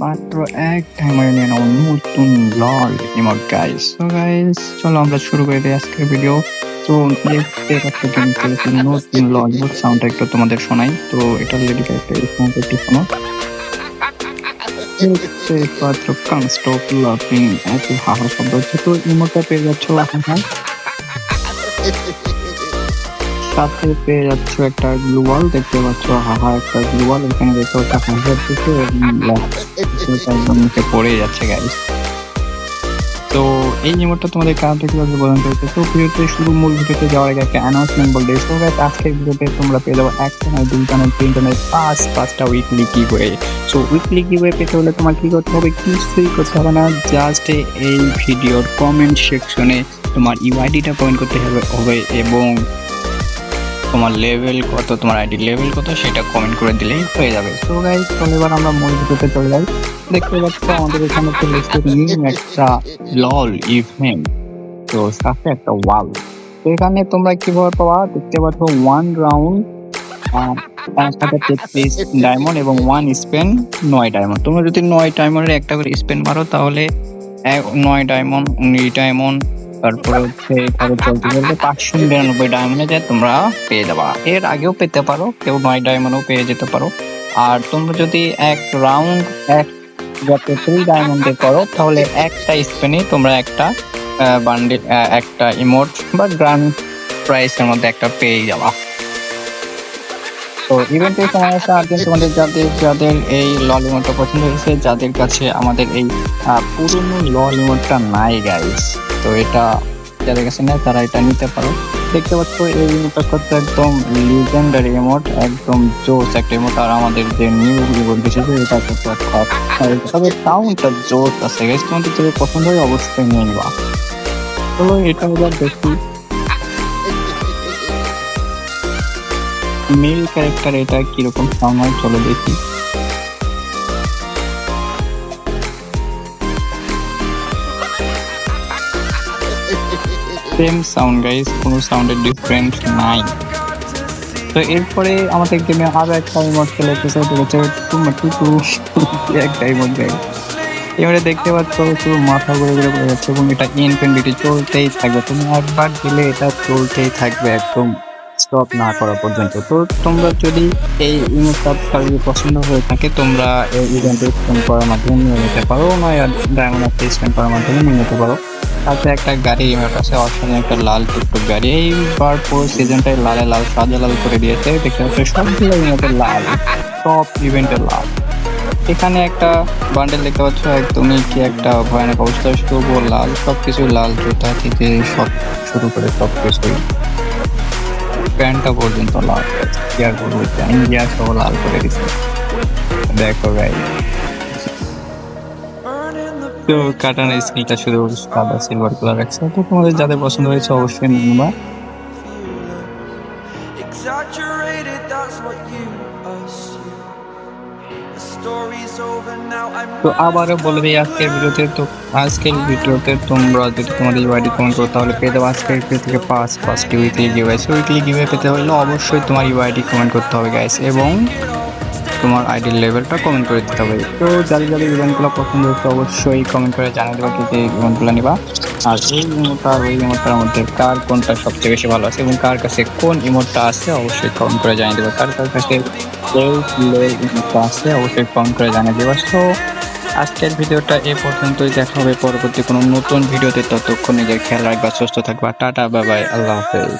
মাত্র এক টাইমারে নিয়ে নাও নতুন লল ইমোট গাইস তো গাইস চলো আমরা শুরু করে দিই আজকের ভিডিও তো দেখতে পাচ্ছ কিন্তু নতুন লল ইমোট সাউন্ডটা একটু তোমাদের শোনাই। তো এটা লেডি একটা সাউন্ড একটু শোনো। পাচ্ছ কান স্টপ লাফিং এত হাহা শব্দ হচ্ছে। তো ইমোটটা পেয়ে যাচ্ছ হাহা সাথে পেয়ে যাচ্ছ একটা গ্লুয়াল দেখতে পাচ্ছ, হাহা, একটা গ্লুয়াল এখানে দেখতে পাচ্ছ হাজার দিকে একদম পড়ে যাচ্ছে গাইস তো এই নিয়মটা তোমাদের কারণ থেকে কীভাবে বোঝানো হয়েছে তো ভিডিওতে শুরু মূল ভিডিওতে যাওয়ার আগে একটা অ্যানাউন্সমেন্ট বলতে সো গাইস আজকের ভিডিওতে তোমরা পেয়ে যাব একটা নয় দুইটা নয় তিনটা নয় পাঁচ, পাঁচটা উইকলি হয়ে সো উইকলি কি হয়ে পেতে হলে তোমার কি করতে হবে? কিছুই করতে হবে না জাস্ট এই ভিডিওর কমেন্ট সেকশনে তোমার ইউআইডিটা কমেন্ট করতে হবে এবং তোমার লেভেল কত, তোমার আইডি লেভেল কত, সেটা কমেন্ট করে দিলেই হয়ে যাবে। তো গাইজ চলো এবার আমরা মূল ভিডিওতে চলে যাই। দেখতে পাচ্ছ আমাদের এখানে চলে একটা লল ইভেন্ট তো সাথে একটা ওয়াল তো এখানে তোমরা কীভাবে পাবা? দেখতে পাচ্ছ ওয়ান রাউন্ড ডায়মন্ড এবং ওয়ান স্পেন নয় ডায়মন্ড তোমরা যদি নয় ডায়মন্ডের একটা করে স্পেন মারো, তাহলে নয় ডায়মন্ড উনিশ ডায়মন্ড তারপরে হচ্ছে এভাবে চলতে চলতে পাঁচশো নিরানব্বই ডায়মন্ডে তোমরা পেয়ে যাবা। এর আগেও পেতে পারো, কেউ নয় ডায়মন্ডও পেয়ে যেতে পারো। আর তোমরা যদি এক রাউন্ড এক যাতে থ্রি ডায়মন্ডে করো, তাহলে একটা স্পেনে তোমরা একটা একটা ইমোট বা গ্রান্ড প্রাইসের মধ্যে একটা পেয়ে যাবা। তো ইভেন্টের আর তোমাদের যাদের যাদের এই লল ইমোটটা পছন্দ হয়েছে, যাদের কাছে আমাদের এই পুরনো লল ইমোটটা নাই গাইস তো এটা যাদের কাছে নেই, তারা এটা নিতে পারো। দেখতে পাচ্ছ, এই ইমোটটা করতে একদম লিজেন্ডারি ইমোট একদম জোস একটা ইমোট আর আমাদের যে নিউ ইমোট এসেছে এটা খপ তবে সাউন্ডটা জোস আছে গাইস তোমাদের যদি পছন্দ হয়, অবশ্যই নিয়ে নিবা। চলো, এটা এবার দেখি। মেল ক্যারেক্টার এটা কীরকম সাউন্ড হয়, চলো দেখি। সেম সাউন্ড গাইস কোনো সাউন্ডের ডিফারেন্ট নাই। তো এরপরে আমাদের গেমে আরও একটা ইমোট চলে এসেছে টুটু একটা এবারে দেখতে পাচ্ছ শুধু মাথা ঘুরে ঘুরে পড়ে যাচ্ছে এবং এটা ইনফিনিটি চলতেই থাকবে। তুমি একবার দিলে এটা চলতেই থাকবে একদম। স্টপ না করা পর্যন্ত। তো তোমরা যদি এই ইমোটটা পছন্দ হয়ে থাকে, তোমরা এই ইভেন্টে স্পেন্ড করার মাধ্যমে নিয়ে নিতে পারো। নয় ডায়মন্ড স্পেন্ড করার মাধ্যমে নিয়ে নিতে পারো। তাতে একটা গাড়ি ইমোট আছে অসাধারণ একটা লাল টুকটুক গাড়ি। এইবার পুরো সিজনটাই লালে লাল সাদা লাল করে দিয়েছে। দেখতে পাচ্ছ সবগুলো ইমোটের লাল, সব ইভেন্টের লাল। এখানে একটা বান্ডেল দেখতে পাচ্ছ, একদমই কি একটা ভয়ানক অবস্থা। তবুও লাল সবকিছু লাল, জুতা থেকে সব শুরু করে সব কিছুই প্যান্টটা পর্যন্ত লাল কি আর বলব ইন্ডিয়া সহ লাল করে দিচ্ছে দেখো ভাই তো কাটানো স্কিলটা শুধু সাদা সিলভার কালার রাখছে তো তোমাদের যাদের পছন্দ হয়েছে অবশ্যই নিবা। তো আবারও বলে দিই আজকের ভিডিওতে তো আজকের ভিডিওতে তোমরা যদি তোমাদের ইউআইডি কমেন্ট করো তাহলে পেয়ে যাব আজকের ভিডিও থেকে পাঁচ পাঁচটি উইকলি গিভে উইকলি গিভে পেতে হলে অবশ্যই তোমার ইউআইডি কমেন্ট করতে হবে গাইস এবং তোমার আইডির লেভেলটা কমেন্ট করে দিতে হবে। তো যাদের যাদের ইভেন্টগুলো পছন্দ হচ্ছে অবশ্যই কমেন্ট করে জানিয়ে দেবো কি যে ইভেন্টগুলো নিবা। আর এই ইমোটটা আর ওই ইমোটটার মধ্যে কার কোনটা সবচেয়ে বেশি ভালো আছে এবং কার কাছে কোন ইমোটটা আছে অবশ্যই কমেন্ট করে জানিয়ে দেবো। কার কার কাছে এই ইমোটটা আছে অবশ্যই কমেন্ট করে জানিয়ে দেবো। সো আজকের ভিডিওটা এ পর্যন্তই। দেখা হবে পরবর্তী কোনো নতুন ভিডিওতে। ততক্ষণ নিজের খেয়াল রাখবা, সুস্থ থাকবা। টাটা বাই বাই আল্লাহ হাফেজ।